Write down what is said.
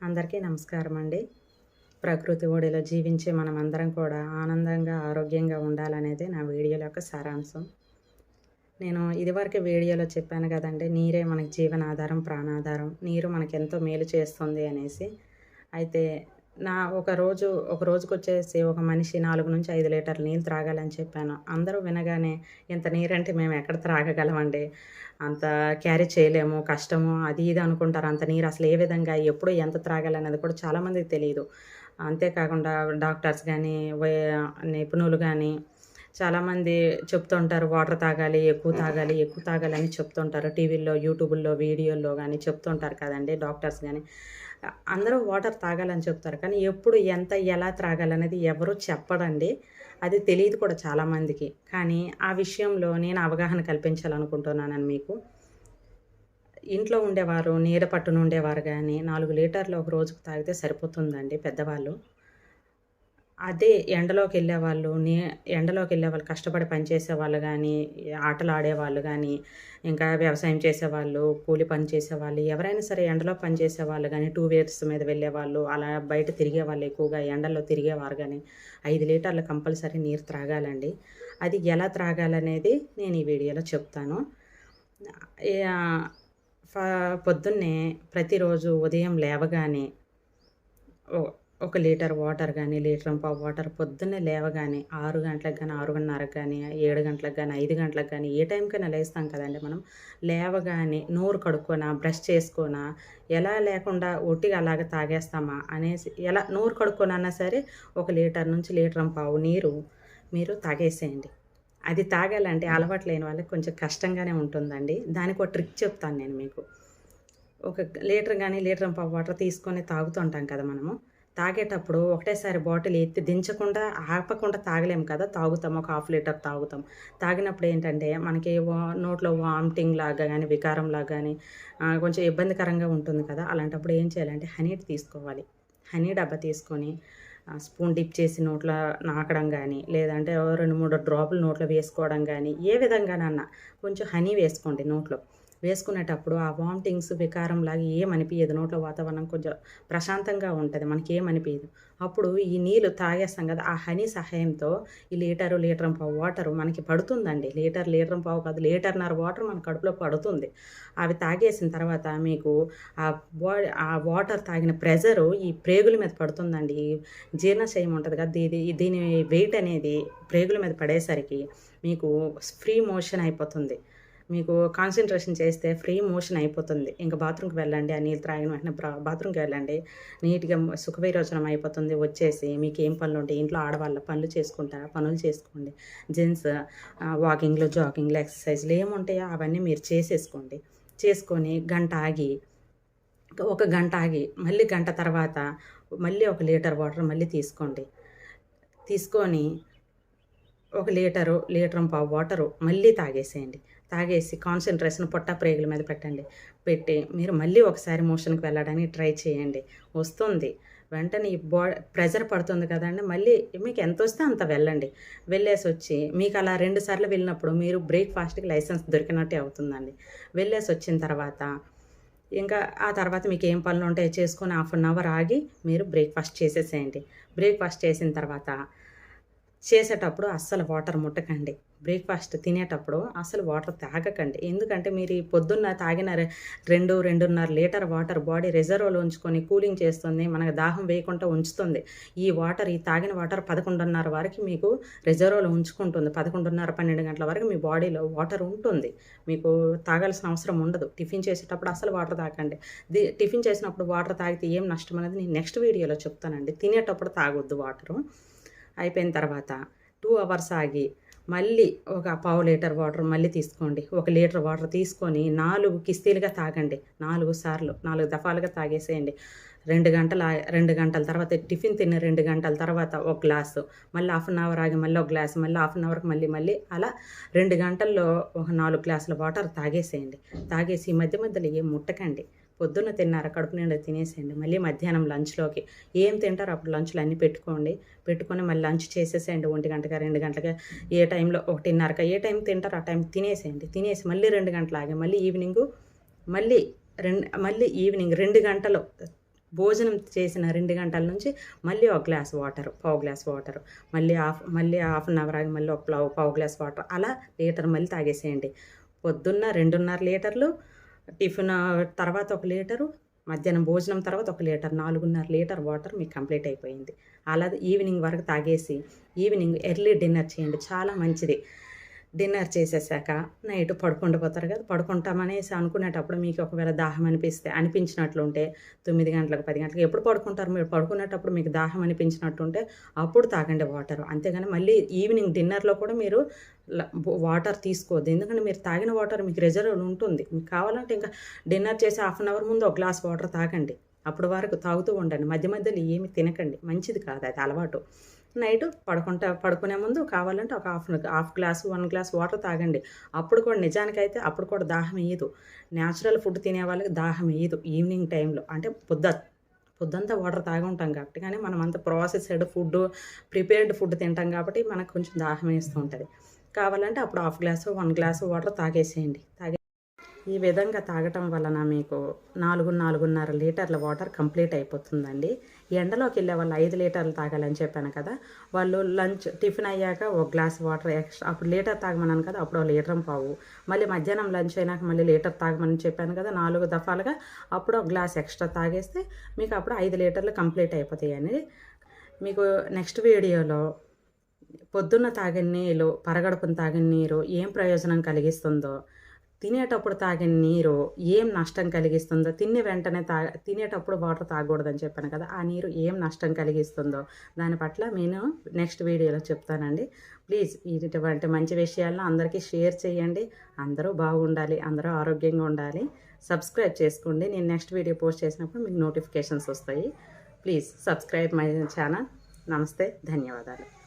అందరికీ నమస్కారం అండి. ప్రకృతి ఒడిలో జీవించే మనమందరం కూడా ఆనందంగా ఆరోగ్యంగా ఉండాలనేది నా వీడియోల యొక్క సారాంశం. నేను ఇదివరకు వీడియోలో చెప్పాను కదండి నీరే మనకి జీవనాధారం ప్రాణాధారం. నీరు మనకు ఎంతో మేలు చేస్తుంది అనేసి. అయితే నా ఒక రోజు ఒక రోజుకు వచ్చేసి ఒక మనిషి నాలుగు నుంచి ఐదు లీటర్లు నీళ్ళు త్రాగాలని చెప్పాను. అందరూ వినగానే ఇంత నీరంటే మేము ఎక్కడ త్రాగగలమండి? అంత క్యారీ చేయలేము కష్టము అది ఇది అనుకుంటారు. అంత నీరు అసలు ఏ విధంగా ఎప్పుడు ఎంత త్రాగాలనేది కూడా చాలామందికి తెలియదు అంతేకాకుండా డాక్టర్స్ కానీ నిపుణులు కానీ చాలామంది చెప్తుంటారు వాటర్ తాగాలి ఎక్కువ తాగాలి ఎక్కువ తాగాలి అని చెప్తుంటారు టీవీల్లో యూట్యూబ్లో వీడియోల్లో కానీ చెప్తుంటారు కదండి డాక్టర్స్ కానీ. అందరూ వాటర్ తాగాలని చెప్తారు. కానీ ఎప్పుడు ఎంత ఎలా త్రాగాలనేది ఎవరు చెప్పడండి. అది తెలియదు కూడా చాలామందికి. కానీ ఆ విషయంలో నేను అవగాహన కల్పించాలనుకుంటున్నానని మీకు. ఇంట్లో ఉండేవారు నీడ పట్టున ఉండేవారు కానీ నాలుగు లీటర్లు ఒక రోజుకు తాగితే సరిపోతుందండి పెద్దవాళ్ళు. అదే ఎండలోకి వెళ్ళేవాళ్ళు నే ఎండలోకి వెళ్ళేవాళ్ళు కష్టపడి పనిచేసే వాళ్ళు కానీ ఆటలు ఆడేవాళ్ళు కానీ ఇంకా వ్యవసాయం చేసేవాళ్ళు కూలి పని చేసేవాళ్ళు ఎవరైనా సరే ఎండలో పని చేసేవాళ్ళు కానీ టూ వీలర్స్ మీద వెళ్ళేవాళ్ళు అలా బయట తిరిగే వాళ్ళు ఎక్కువగా ఎండల్లో తిరిగేవారు కానీ ఐదు లీటర్లు కంపల్సరీ నీరు త్రాగాలండి. అది ఎలా త్రాగాలనేది నేను ఈ వీడియోలో చెప్తాను. పొద్దున్నే ప్రతిరోజు ఉదయం లేవగానే ఒక లీటర్ వాటర్ కానీ లీటర్ పావు వాటర్ పొద్దున్నే లేవగానే ఆరు గంటలకు కానీ ఆరున్నరకు కానీ ఏడు గంటలకు కానీ ఐదు గంటలకు కానీ ఏ టైంకైనా లేస్తాం కదండి మనం. లేవగానే నోరు కడుక్కోనా బ్రష్ చేసుకోనా ఎలా లేకుండా ఒట్టిగా అలాగ తాగేస్తామా అనేసి ఎలా నోరు కడుక్కోనన్నా సరే ఒక లీటర్ నుంచి లీటర్ పావు నీరు మీరు తాగేసేయండి. అది తాగాలంటే అలవాటు లేని వాళ్ళకి కొంచెం కష్టంగానే ఉంటుందండి. దానికి ఒక ట్రిక్ చెప్తాను నేను మీకు. ఒక లీటర్ కానీ లీటర్ పావు వాటర్ తీసుకొని తాగుతుంటాం కదా మనము. తాగేటప్పుడు ఒకటేసారి బాటిల్ ఎత్తి దించకుండా ఆపకుండా తాగలేము కదా. తాగుతాం ఒక హాఫ్ లీటర్ తాగుతాం. తాగినప్పుడు ఏంటంటే మనకి నోట్లో వామిటింగ్ లాగా కానీ వికారం లాగా కానీ కొంచెం ఇబ్బందికరంగా ఉంటుంది కదా. అలాంటప్పుడు ఏం చేయాలంటే హనీ తీసుకోవాలి. హనీ డబ్బా తీసుకొని స్పూన్ డిప్ చేసి నోట్లో నాకడం కానీ లేదంటే రెండు మూడు డ్రాపులు నోట్లో వేసుకోవడం కానీ ఏ విధంగానన్నా కొంచెం హనీ వేసుకోండి నోట్లో. వేసుకునేటప్పుడు ఆ వామిటింగ్స్ వికారం లాగా ఏమనిపించదు నోట్లో వాతావరణం కొంచెం ప్రశాంతంగా ఉంటుంది. మనకి ఏమనిపించదు అప్పుడు ఈ నీళ్ళు తాగేస్తాం కదా ఆ హనీ సహాయంతో ఈ లీటరు లీటర్ పావు వాటర్ మనకి పడుతుందండి. లీటర్ లీటర్ పావు కాదు లీటర్నర వాటర్ మన కడుపులో పడుతుంది. అవి తాగేసిన తర్వాత మీకు ఆ ఆ వాటర్ తాగిన ప్రెజరు ఈ ప్రేగుల మీద పడుతుందండి. జీర్ణశయం ఉంటుంది కదా దీని దీని వెయిట్ అనేది ప్రేగుల మీద పడేసరికి మీకు ఫ్రీ మోషన్ అయిపోతుంది. మీకు కాన్సన్ట్రేషన్ చేస్తే ఫ్రీ మోషన్ అయిపోతుంది. ఇంకా బాత్రూమ్కి వెళ్ళండి ఆ నీళ్ళు త్రాగిన వెంటనే బాత్రూమ్కి వెళ్ళండి. నీట్గా సుఖవిరోచనం అయిపోతుంది. వచ్చేసి మీకు ఏం పనులు ఉంటాయి? ఇంట్లో ఆడవాళ్ళ పనులు చేసుకుంటారా? పనులు చేసుకోండి. జెంట్స్ వాకింగ్లో జాగింగ్లు ఎక్సర్సైజ్లు ఏముంటాయో అవన్నీ మీరు చేసేసుకోండి. చేసుకొని గంట ఆగి ఒక గంట ఆగి మళ్ళీ గంట తర్వాత మళ్ళీ ఒక లీటర్ వాటర్ మళ్ళీ తీసుకోండి. తీసుకొని ఒక లీటరు లీటర్ పావు వాటరు మళ్ళీ తాగేసేయండి. తాగేసి కాన్సన్ట్రేషన్ పొట్ట ప్రేగుల మీద పెట్టండి. పెట్టి మీరు మళ్ళీ ఒకసారి మోషన్కి వెళ్ళడానికి ట్రై చేయండి. వస్తుంది. వెంటనే ఈ బా ప్రెజర్ పడుతుంది కదండి. మళ్ళీ మీకు ఎంత వస్తే అంత వెళ్ళండి. వెళ్ళేసి వచ్చి మీకు అలా రెండు సార్లు వెళ్ళినప్పుడు మీరు బ్రేక్ఫాస్ట్కి లైసెన్స్ దొరికినట్టే అవుతుందండి. వెళ్ళేసి వచ్చిన తర్వాత ఇంకా ఆ తర్వాత మీకు ఏం పనులు ఉంటాయో చేసుకొని హాఫ్ అన్ అవర్ ఆగి మీరు బ్రేక్ఫాస్ట్ చేసేసేయండి. బ్రేక్ఫాస్ట్ చేసిన తర్వాత చేసేటప్పుడు అస్సలు వాటర్ ముట్టకండి. బ్రేక్ఫాస్ట్ తినేటప్పుడు అసలు వాటర్ తాగకండి. ఎందుకంటే మీరు ఈ పొద్దున్న తాగిన రెండు రెండున్నర లీటర్ వాటర్ బాడీ రిజర్వ్లో ఉంచుకొని కూలింగ్ చేస్తుంది మనకు దాహం వేయకుండా ఉంచుతుంది. ఈ వాటర్ ఈ తాగిన వాటర్ పదకొండున్నర వరకు మీకు రిజర్వ్లో ఉంచుకుంటుంది. పదకొండున్నర పన్నెండు గంటల వరకు మీ బాడీలో వాటర్ ఉంటుంది. మీకు తాగాల్సిన అవసరం ఉండదు. టిఫిన్ చేసేటప్పుడు అసలు వాటర్ తాగండి టిఫిన్ చేసినప్పుడు వాటర్ తాగితే ఏం నష్టం అనేది నేను నెక్స్ట్ వీడియోలో చెప్తానండి. తినేటప్పుడు తాగొద్దు వాటరు. అయిపోయిన తర్వాత టూ అవర్స్ ఆగి మళ్ళీ ఒక పావు లీటర్ వాటర్ మళ్ళీ తీసుకోండి. ఒక లీటర్ వాటర్ తీసుకొని నాలుగు కిస్తీలుగా తాగండి. నాలుగు సార్లు నాలుగు దఫాలుగా తాగేసేయండి. రెండు గంటల రెండు గంటల తర్వాత టిఫిన్ తిన్న రెండు గంటల తర్వాత ఒక గ్లాసు మళ్ళీ హాఫ్ అన్ అవర్ ఆగి మళ్ళీ ఒక గ్లాసు మళ్ళీ హాఫ్ అన్ అవర్కి మళ్ళీ మళ్ళీ అలా రెండు గంటల్లో ఒక నాలుగు గ్లాసుల వాటర్ తాగేసేయండి. తాగేసి మధ్య మధ్యలో ఏం ముట్టకండి. పొద్దున్న తిన్నారు? కడుపు నిండా తినేసేయండి. మళ్ళీ మధ్యాహ్నం లంచ్లోకి. ఏం తింటారో అప్పుడు లంచ్లు అన్నీ పెట్టుకోండి. పెట్టుకొని మళ్ళీ లంచ్ చేసేసేయండి. ఒంటి గంటగా రెండు గంటగా ఏ టైంలో? ఒకటిన్నరక. ఏ టైం తింటారో ఆ టైం తినేసేయండి. తినేసి మళ్ళీ రెండు గంటలు ఆగి. మళ్ళీ ఈవినింగ్ మళ్ళీ రెండు మళ్ళీ ఈవినింగ్ రెండు గంటలు భోజనం చేసిన రెండు గంటల నుంచి మళ్ళీ ఒక గ్లాస్ వాటర్ పావు గ్లాస్ వాటర్. మళ్ళీ హాఫ్ మళ్ళీ హాఫ్ అన్ అవర్ ఆగి మళ్ళీ ఒక పావు పావు గ్లాస్ వాటర్. అలా లీటర్ మళ్ళీ తాగేసేయండి. పొద్దున్న రెండున్నర లీటర్లు టిఫిన్ తర్వాత ఒక లీటరు మధ్యాహ్నం భోజనం తర్వాత ఒక లీటర్ నాలుగున్నర లీటర్ వాటర్ మీకు కంప్లీట్ అయిపోయింది. అలా ఈవినింగ్ వరకు తాగేసి ఈవినింగ్ ఎర్లీ డిన్నర్ చేయండి. చాలా మంచిది. డిన్నర్ చేసేసాక నైట్ పడుకుండిపోతారు కదా పడుకుంటామనేసి అనుకునేటప్పుడు మీకు ఒకవేళ దాహం అనిపిస్తే అనిపించినట్లుంటే తొమ్మిది గంటలకు పది గంటలకు ఎప్పుడు పడుకుంటారు? మీరు పడుకునేటప్పుడు మీకు దాహం అనిపించినట్టుంటే అప్పుడు తాగండి వాటర్. అంతేగాని మళ్ళీ ఈవినింగ్ డిన్నర్లో కూడా మీరు వాటర్ తీసుకోవద్దు. ఎందుకంటే మీరు తాగిన వాటర్ మీకు రిజర్వ్ ఉంటుంది. మీకు కావాలంటే ఇంకా డిన్నర్ చేసి హాఫ్ అన్ అవర్ ముందు ఒక గ్లాస్ వాటర్ తాగండి. అప్పటి వరకు తాగుతూ ఉండండి. మధ్య మధ్యలో ఏమి తినకండి. మంచిది కాదు అది అలవాటు. నైట్ పడుకుంటా పడుకునే ముందు కావాలంటే ఒక half half glass one glass water తాగండి. అప్పుడు కూడా నిజానికైతే అప్పుడు కూడా దాహం వేయదు. న్యాచురల్ ఫుడ్ తినే వాళ్ళకి దాహం వేయదు ఈవినింగ్ టైంలో. అంటే పొద్దు పొద్దంతా వాటర్ తాగి ఉంటాం కాబట్టి కానీ మనం అంత ప్రాసెస్డ్ ఫుడ్ ప్రిపేర్డ్ ఫుడ్ తింటాం కాబట్టి మనకు కొంచెం దాహం వేస్తూ ఉంటుంది. కావాలంటే అప్పుడు half glass one glass water తాగేసేయండి. తాగే ఈ విధంగా తాగటం వలన మీకు నాలుగు నాలుగున్నర లీటర్ల వాటర్ కంప్లీట్ అయిపోతుందండి. ఎండలోకి వెళ్ళే వాళ్ళు ఐదు లీటర్లు తాగాలని చెప్పాను కదా వాళ్ళు లంచ్ టిఫిన్ అయ్యాక ఒక గ్లాస్ వాటర్ ఎక్స్ట్రా అప్పుడు లీటర్ తాగమన్నాను కదా అప్పుడు ఒక లీటర్ పావు. మళ్ళీ మధ్యాహ్నం లంచ్ అయినాక మళ్ళీ లీటర్ తాగమని చెప్పాను కదా నాలుగు దఫాలుగా అప్పుడు ఒక గ్లాస్ ఎక్స్ట్రా తాగేస్తే మీకు అప్పుడు ఐదు లీటర్లు కంప్లీట్ అయిపోతాయండి. మీకు నెక్స్ట్ వీడియోలో పొద్దున్న తాగిన నీళ్ళు పరగడుపున తాగిన నీరు ఏం ప్రయోజనం కలిగిస్తుందో తినేటప్పుడు తాగిన నీరు ఏం నష్టం కలిగిస్తుందో తిని వెంటనే తా తినేటప్పుడు వాటర్ తాగకూడదని చెప్పాను కదా ఆ నీరు ఏం నష్టం కలిగిస్తుందో దాని పట్ల నేను నెక్స్ట్ వీడియోలో చెప్తానండి. ప్లీజ్ ఇటువంటి మంచి విషయాలను అందరికీ షేర్ చేయండి. అందరూ బాగుండాలి అందరూ ఆరోగ్యంగా ఉండాలి. సబ్స్క్రైబ్ చేసుకోండి. నేను నెక్స్ట్ వీడియో పోస్ట్ చేసినప్పుడు మీకు నోటిఫికేషన్స్ వస్తాయి. Please subscribe my channel. నమస్తే ధన్యవాదాలు.